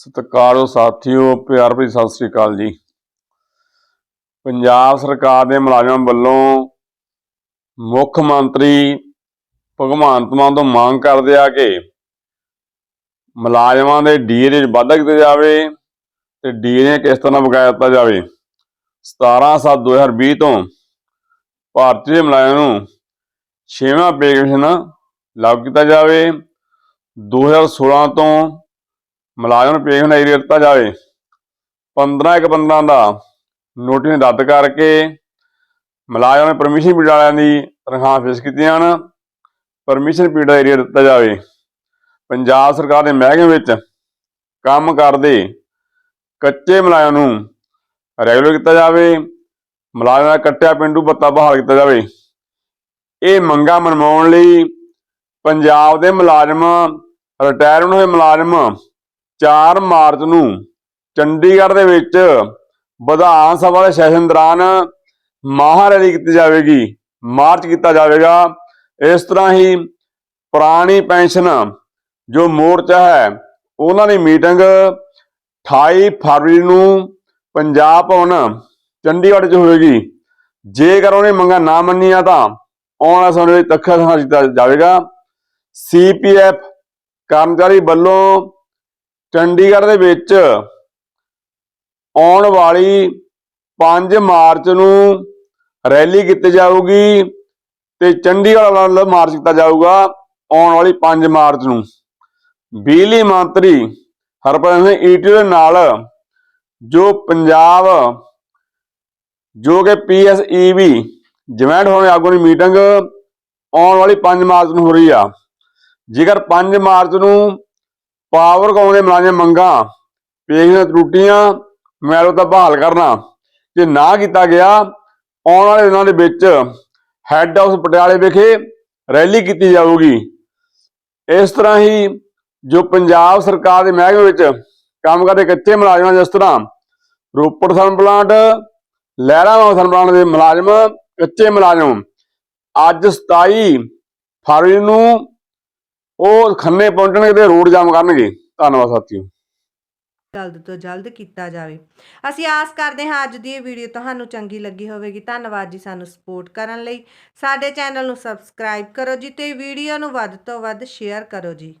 ਸਤਿਕਾਰਯੋਗ ਸਾਥੀਓ, ਪਿਆਰ ਭਰੀ ਸਤਿ ਸ੍ਰੀ ਅਕਾਲ ਜੀ। ਪੰਜਾਬ ਸਰਕਾਰ ਦੇ ਮੁਲਾਜ਼ਮਾਂ ਵੱਲੋਂ ਮੁੱਖ ਮੰਤਰੀ ਭਗਵੰਤ ਮਾਨ ਤੋਂ ਮੰਗ ਕਰਦੇ ਆ ਕਿ ਮੁਲਾਜ਼ਮਾਂ ਦੇ ਡੀਏ ਦੇ ਵਿੱਚ ਵਾਧਾ ਕੀਤਾ ਜਾਵੇ ਤੇ ਡੀਏ ਦੀਆਂ ਕਿਸ਼ਤਾਂ ਦਾ ਬਕਾਇਆ ਦਿੱਤਾ ਜਾਵੇ। 17/7/2020 ਤੋਂ ਭਾਰਤੀ ਦੇ ਮੁਲਾਜ਼ਮਾਂ ਨੂੰ ਛੇਵਾਂ ਪੇ ਕਮਿਸ਼ਨ ਲਾਗੂ ਕੀਤਾ ਜਾਵੇ। 2016 ਤੋਂ ਮੁਲਾਜ਼ਮ ਨੂੰ ਪੇਸ਼ ਨਹੀਂ ਦਿੱਤਾ ਜਾਵੇ। 15 ਇੱਕ 15 ਦਾ ਨੋਟਿਸ ਰੱਦ ਕਰਕੇ ਮੁਲਾਜ਼ਮ ਨੇ ਪਰਮਿਸ਼ਨ ਪੀਰੀਅਡ ਵਾਲਿਆਂ ਦੀ ਤਨਖਾਹ ਫੇਸ ਕੀਤੀਆਂ ਹਨ ਪਰਮਿਸ਼ਨ ਪੀੜ ਦਾ ਏਰੀਆ ਦਿੱਤਾ ਜਾਵੇ। ਪੰਜਾਬ ਸਰਕਾਰ ਦੇ ਮਹਿਕਮੇ ਵਿੱਚ ਕੰਮ ਕਰਦੇ ਕੱਚੇ ਮੁਲਾਜ਼ਮ ਨੂੰ ਰੈਗੂਲਰ ਕੀਤਾ ਜਾਵੇ। ਮੁਲਾਜ਼ਮ ਦਾ ਕੱਟਿਆ ਪਿੰਡੂ ਬੱਤਾ ਬਹਾਲ ਕੀਤਾ ਜਾਵੇ। ਇਹ ਮੰਗਾਂ ਮਨਵਾਉਣ ਲਈ ਪੰਜਾਬ ਦੇ ਮੁਲਾਜ਼ਮ ਰਿਟਾਇਰ ਹੋਏ ਮੁਲਾਜ਼ਮ 4 ਮਾਰਚ ਨੂੰ ਚੰਡੀਗੜ੍ਹ ਦੇ ਵਿੱਚ ਵਿਧਾਨ ਸਭਾ ਦੇ ਸੈਸ਼ਨ ਦੌਰਾਨ ਮਹਾਂ ਕੀਤੀ ਜਾਵੇਗੀ, ਮਾਰਚ ਕੀਤਾ ਜਾਵੇਗਾ। ਇਸ ਤਰ੍ਹਾਂ ਹੀ ਪੁਰਾਣੀ ਪੈਨਸ਼ਨ ਜੋ ਮੋਰਚਾ ਹੈ, ਉਹਨਾਂ ਦੀ ਮੀਟਿੰਗ 28 ਫਰਵਰੀ ਨੂੰ ਪੰਜਾਬ ਭਵਨ ਚੰਡੀਗੜ੍ਹ 'ਚ ਹੋਵੇਗੀ। ਜੇਕਰ ਉਹਨੇ ਮੰਗਾਂ ਨਾ ਮੰਨੀਆਂ ਤਾਂ ਆਉਣ ਵਾਲੇ ਸਮੇਂ ਵਿੱਚ ਤੱਖਾ ਸੰਘਰਸ਼ ਕੀਤਾ ਜਾਵੇਗਾ। ਸੀਪੀਐਫ ਕਰਮਚਾਰੀ ਵੱਲੋਂ ਚੰਡੀਗੜ੍ਹ ਦੇ ਵਿੱਚ ਆਉਣ ਵਾਲੀ 5 ਮਾਰਚ ਨੂੰ ਰੈਲੀ ਕੀਤੀ ਜਾਊਗੀ ਤੇ ਚੰਡੀਗੜ੍ਹ ਵੱਲ ਮਾਰਚ ਕੀਤਾ ਜਾਊਗਾ ਆਉਣ ਵਾਲੀ 5 ਮਾਰਚ ਨੂੰ। ਬਿਜਲੀ ਮੰਤਰੀ ਹਰਪ੍ਰੀਤ ਸਿੰਘ ਈਟੀ ਦੇ ਨਾਲ ਜੋ ਪੰਜਾਬ, ਜੋ ਕਿ ਪੀਐਸਈਬੀ ਜਮੈਂਟ ਹੋਣੇ ਆਗੂ ਦੀ ਮੀਟਿੰਗ ਆਉਣ ਵਾਲੀ 5 ਮਾਰਚ ਨੂੰ ਹੋ ਰਹੀ ਆ। ਜੇਕਰ 5 ਮਾਰਚ ਨੂੰ ਪਾਵਰ ਕੌਮ ਦੇ ਮੁਲਾਜ਼ਮ ਮੰਗਾਂ? ਪੇਸ਼ੀਆਂ ਤਰੁੱਟੀਆਂ ਮੈਲੋ ਤਾਂ ਬਹਾਲ ਕਰਨਾ। ਜੇ ਨਾ ਕੀਤਾ ਗਿਆ, ਆਉਣ ਵਾਲੇ ਦਿਨਾਂ ਦੇ ਵਿੱਚ ਹੈੱਡ ਹਾਊਸ ਪਟਿਆਲੇ ਵਿਖੇ ਰੈਲੀ ਕੀਤੀ ਜਾਊਗੀ। ਇਸ ਤਰ੍ਹਾਂ ਹੀ ਜੋ ਪੰਜਾਬ ਸਰਕਾਰ ਦੇ ਮਹਿਕਮੇ ਵਿੱਚ ਕੰਮ ਕਰਦੇ ਕੱਚੇ ਮੁਲਾਜ਼ਮਾਂ ਜਿਸ ਤਰ੍ਹਾਂ, ਰੋਪੜ ਥਰਮਲ ਪਲਾਂਟ ਲਹਿਰਾਵਾਂ ਥਰਮਲ ਪਲਾਂਟ ਦੇ ਮੁਲਾਜ਼ਮ, ਕੱਚੇ ਮੁਲਾਜ਼ਮ, ਅੱਜ 27 ਫਰਵਰੀ ਨੂੰ ਉਹ ਖੰਨੇ ਪਹੁੰਚਣਗੇ ਤੇ ਰੋਡ ਜਾਮ ਕਰਨਗੇ। ਧੰਨਵਾਦ ਸਾਥੀਓ। ਜਲਦ ਤੋਂ ਜਲਦ ਕੀਤਾ ਜਾਵੇ। ਅਸੀਂ ਆਸ ਕਰਦੇ ਹਾਂ ਅੱਜ ਦੀ ਇਹ ਵੀਡੀਓ ਤੁਹਾਨੂੰ ਚੰਗੀ ਲੱਗੀ ਹੋਵੇਗੀ। ਧੰਨਵਾਦ ਜੀ ਸਾਨੂੰ ਸਪੋਰਟ ਕਰਨ ਲਈ। ਸਾਡੇ ਚੈਨਲ ਨੂੰ ਸਬਸਕ੍ਰਾਈਬ ਕਰੋ ਜੀ ਤੇ ਵੀਡੀਓ ਨੂੰ ਵੱਧ ਤੋਂ ਵੱਧ ਸ਼ੇਅਰ ਕਰੋ ਜੀ।